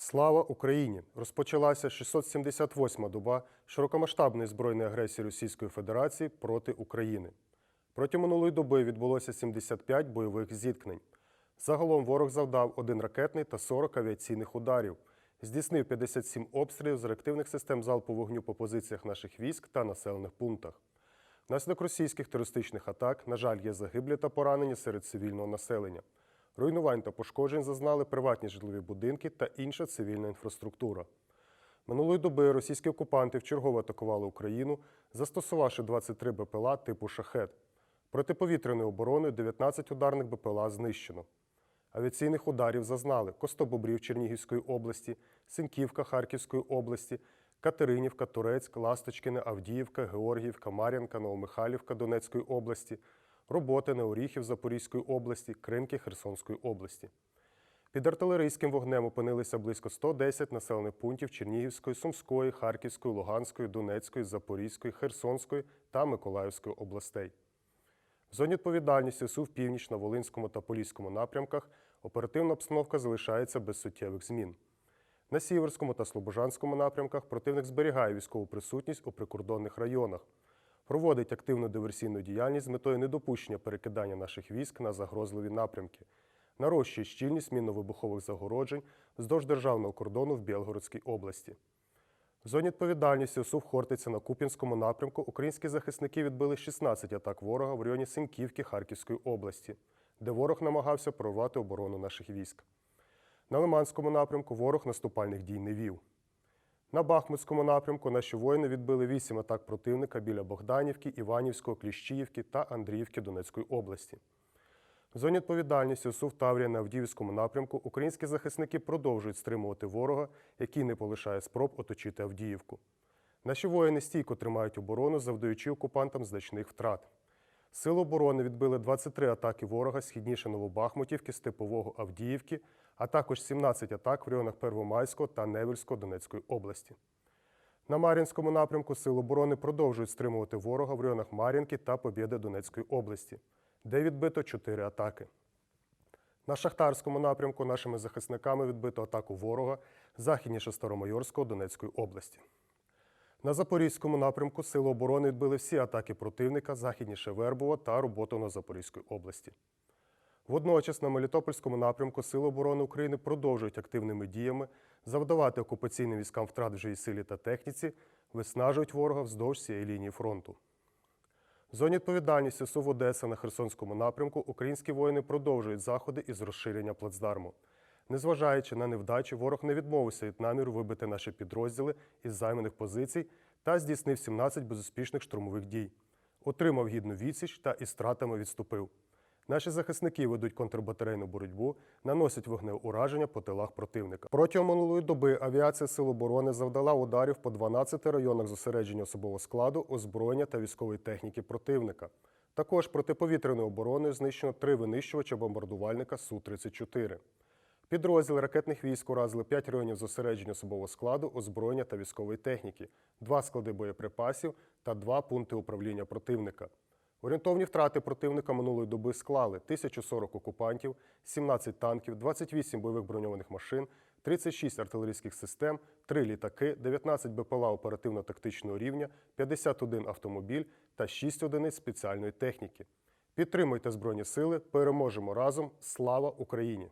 Слава Україні! Розпочалася 678-ма доба широкомасштабної збройної агресії Російської Федерації проти України. Протягом минулої доби відбулося 75 бойових зіткнень. Загалом ворог завдав один ракетний та 40 авіаційних ударів, здійснив 57 обстрілів з реактивних систем залпового вогню по позиціях наших військ та населених пунктах. Внаслідок російських терористичних атак, на жаль, є загиблі та поранені серед цивільного населення. Руйнувань та пошкоджень зазнали приватні житлові будинки та інша цивільна інфраструктура. Минулої доби російські окупанти вчергово атакували Україну, застосувавши 23 БПЛА типу шахет. Протиповітряною обороною 19 ударних БПЛА знищено. Авіаційних ударів зазнали Костобобрів Чернігівської області, Синьківка Харківської області, Катеринівка, Турецьк, Ласточкине, Авдіївка, Георгіївка, Мар'янка, Новомихайлівка Донецької області, Роботине, Оріхів Запорізької області, Кринки Херсонської області. Під артилерійським вогнем опинилися близько 110 населених пунктів Чернігівської, Сумської, Харківської, Луганської, Донецької, Запорізької, Херсонської та Миколаївської областей. В зоні відповідальності СУ в північ на Волинському та Поліському напрямках оперативна обстановка залишається без суттєвих змін. На Сіверському та Слобожанському напрямках противник зберігає військову присутність у прикордонних районах, проводить активну диверсійну діяльність з метою недопущення перекидання наших військ на загрозливі напрямки, нарощує щільність мінно-вибухових загороджень вздовж державного кордону в Білгородській області. В зоні відповідальності СУ в Хортиця на Куп'янському напрямку українські захисники відбили 16 атак ворога в районі Синьківки Харківської області, де ворог намагався прорвати оборону наших військ. На Лиманському напрямку ворог наступальних дій не вів. На Бахмутському напрямку наші воїни відбили 8 атак противника біля Богданівки, Іванівського, Кліщіївки та Андріївки Донецької області. В зоні відповідальності СУ в Таврія на Авдіївському напрямку українські захисники продовжують стримувати ворога, який не полишає спроб оточити Авдіївку. Наші воїни стійко тримають оборону, завдаючи окупантам значних втрат. Сили оборони відбили 23 атаки ворога східніше Новобахмутівки, Степового Авдіївки, а також 17 атак в районах Первомайського та Невельського Донецької області. На Мар'їнському напрямку Сили оборони продовжують стримувати ворога в районах Мар'їнки та Побєди Донецької області, де відбито 4 атаки. На Шахтарському напрямку нашими захисниками відбито атаку ворога західніше Старомайорського Донецької області. На Запорізькому напрямку Сили оборони відбили всі атаки противника західніше Вербова та Роботино Запорізької області. Водночас на Мелітопольському напрямку Сили оборони України продовжують активними діями завдавати окупаційним військам втрат в живій силі та техніці, виснажують ворога вздовж цієї лінії фронту. В зоні відповідальності СУВ Одеса на Херсонському напрямку українські воїни продовжують заходи із розширення плацдарму. Незважаючи на невдачі, ворог не відмовився від наміру вибити наші підрозділи із займаних позицій та здійснив 17 безуспішних штурмових дій. Отримав гідну відсіч та із стратами відступив. Наші захисники ведуть контрбатарейну боротьбу, наносять вогневе ураження по тилах противника. Протягом минулої доби авіація Сил оборони завдала ударів по 12 районах зосередження особового складу, озброєння та військової техніки противника. Також протиповітряною обороною знищено три винищувача бомбардувальника Су-34. Підрозділи ракетних військ уразили 5 районів зосередження особового складу, озброєння та військової техніки, два склади боєприпасів та два пункти управління противника. Орієнтовні втрати противника минулої доби склали 1040 окупантів, 17 танків, 28 бойових броньованих машин, 36 артилерійських систем, 3 літаки, 19 БПЛА оперативно-тактичного рівня, 51 автомобіль та 6 одиниць спеціальної техніки. Підтримуйте Збройні сили, переможемо разом! Слава Україні!